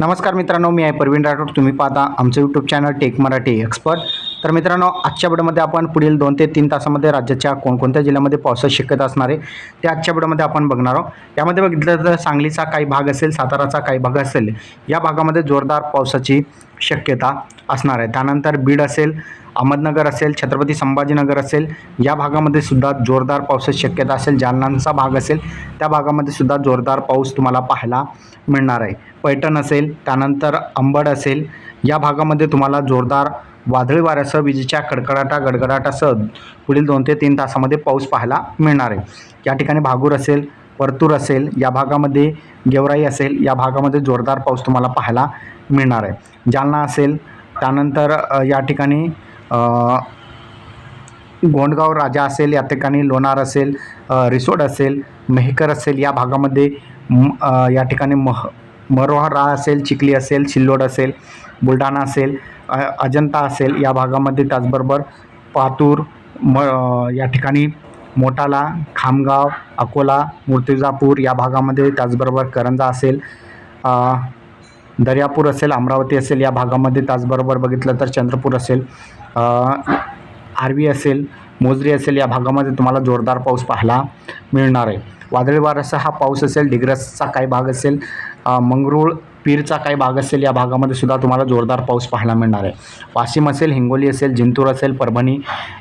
नमस्कार मित्रांनो मी आहे प्रवीण राठोड. तुम्ही पाहता आमचं YouTube channel tech Marathi expert तर मित्रांनो आजच्या व्हिडिओमध्ये आपण पुढील दोन ते तीन तासामध्ये राज्याच्या कोणकोणत्या जिल्ह्यामध्ये पावसाची शक्यता असणार आहे ते आजच्या व्हिडिओमध्ये आपण बघणार आहोत. यामध्ये बघितलं तर सांगलीचा काही भाग असेल साताराचा काही भाग असेल या भागामध्ये जोरदार पावसाची शक्यता असणार आहे. त्यानंतर बीड असेल अहमदनगर असेल छत्रपती संभाजीनगर असेल या भागामध्ये सुद्धा जोरदार पावसाची शक्यता असेल. जालनांचा भाग असेल त्या भागामध्ये सुद्धा जोरदार पाऊस तुम्हाला पाहायला मिळणार आहे. पैठण असेल त्यानंतर अंबड असेल या भागामध्ये तुम्हाला जोरदार वादळी वाऱ्यासह विजेच्या कडकडाटा गडगडाटासह पुढील दोन ते तीन तासामध्ये पाऊस पाहायला मिळणार आहे. या ठिकाणी भागूर असेल परतूर असेल या भागामध्ये गेवराई असेल या भागामध्ये जोरदार पाऊस तुम्हाला पाहायला मिळणार आहे. जालना असेल त्यानंतर या ठिकाणी गोंडगाव राजा असेल या ठिकाणी लोणार असेल रिसोड असेल मेहकर असेल या भागामध्ये या ठिकाणी मह मरोहरा असेल चिखली असेल सिल्लोड असेल बुलढाणा असेल अजंता असेल या भागामध्ये त्याचबरोबर पातूर म या ठिकाणी मोटाला खामगाव अकोला मूर्तिजापूर या भागामध्ये त्याचबरोबर करंजा असेल दर्यापूर असेल अमरावती असेल या भागामध्ये त्याचबरोबर बघितलं तर चंद्रपूर असेल. आर्वी असेल मोजरी असेल या भागामध्ये तुम्हाला जोरदार पाऊस पाहायला मिळणार आहे. वादळी वाऱ्याचा हा पाऊस असेल डिग्रसचा काही भाग असेल मंगरूळ पीरचा काही भाग असेल या भागामध्ये सुद्धा तुम्हाला जोरदार पाऊस पाहायला मिळणार आहे. वाशिम असेल हिंगोली असेल जिंतूर असेल परभणी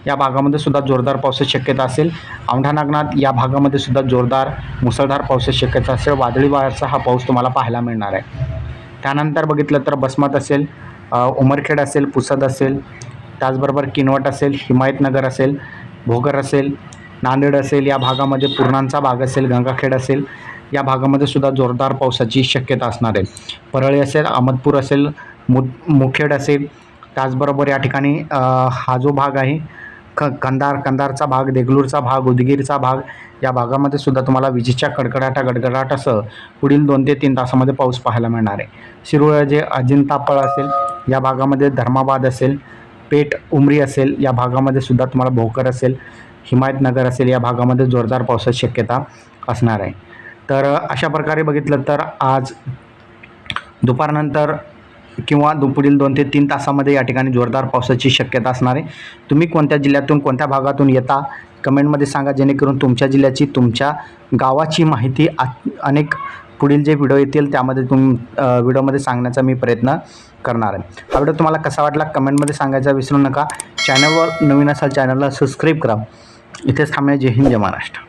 या भागामध्ये सुद्धा जोरदार पावसाची शक्यता असेल. औंढा नागनाथ या भागामध्ये सुद्धा जोरदार मुसळधार पावसाची शक्यता असेल. वादळी वाऱ्याचा हा पाऊस तुम्हाला पाहायला मिळणार आहे. त्यानंतर बघितलं तर बसमत असेल उमरखेड असेल पुसद असेल त्याचबरोबर किनवट असेल हिमायतनगर असेल भोगर असेल नांदेड असेल या भागामध्ये पूर्णांचा भाग असेल गंगाखेड असेल या भागामध्ये सुद्धा जोरदार पावसाची शक्यता असणार आहे. परळी असेल अहमदपूर असेल मु मुखेड असेल त्याचबरोबर या ठिकाणी हा जो भाग आहे ख कंधार कंधारचा भाग देगलूरचा भाग उदगीरचा भाग या भागामध्ये सुद्धा तुम्हाला विजेच्या कडकडाटा गडगडाटासह पुढील दोन ते तीन तासामध्ये पाऊस पाहायला मिळणार आहे. शिरोळ जे अजिंतापळ असेल या भागामध्ये धर्माबाद असेल पेठ उमरी असेल या भागामध्ये सुद्धा तुम्हाला भोकर असेल हिमायतनगर असेल या भागामध्ये जोरदार पावसाची शक्यता असणार आहे. तर अशा प्रकारे बघितलं तर आज दुपारनंतर किंवा दुपुढील दोन ते तीन तासामध्ये या ठिकाणी जोरदार पावसाची शक्यता असणार आहे. तुम्ही कोणत्या जिल्ह्यातून कोणत्या भागातून येता कमेंटमध्ये सांगा जेणेकरून तुमच्या जिल्ह्याची तुमच्या गावाची माहिती आ अनेक पुढील जे व्हिडिओ येतील त्यामध्ये तुम व्हिडिओमध्ये सांगण्याचा मी प्रयत्न करणार आहे. हा व्हिडिओ तुम्हाला कसा वाटला कमेंटमध्ये सांगायचा विसरू नका. चॅनलवर नवीन असाल चॅनलला सबस्क्राईब करा. इथेच थांबणे जय हिंद जय महाराष्ट्र.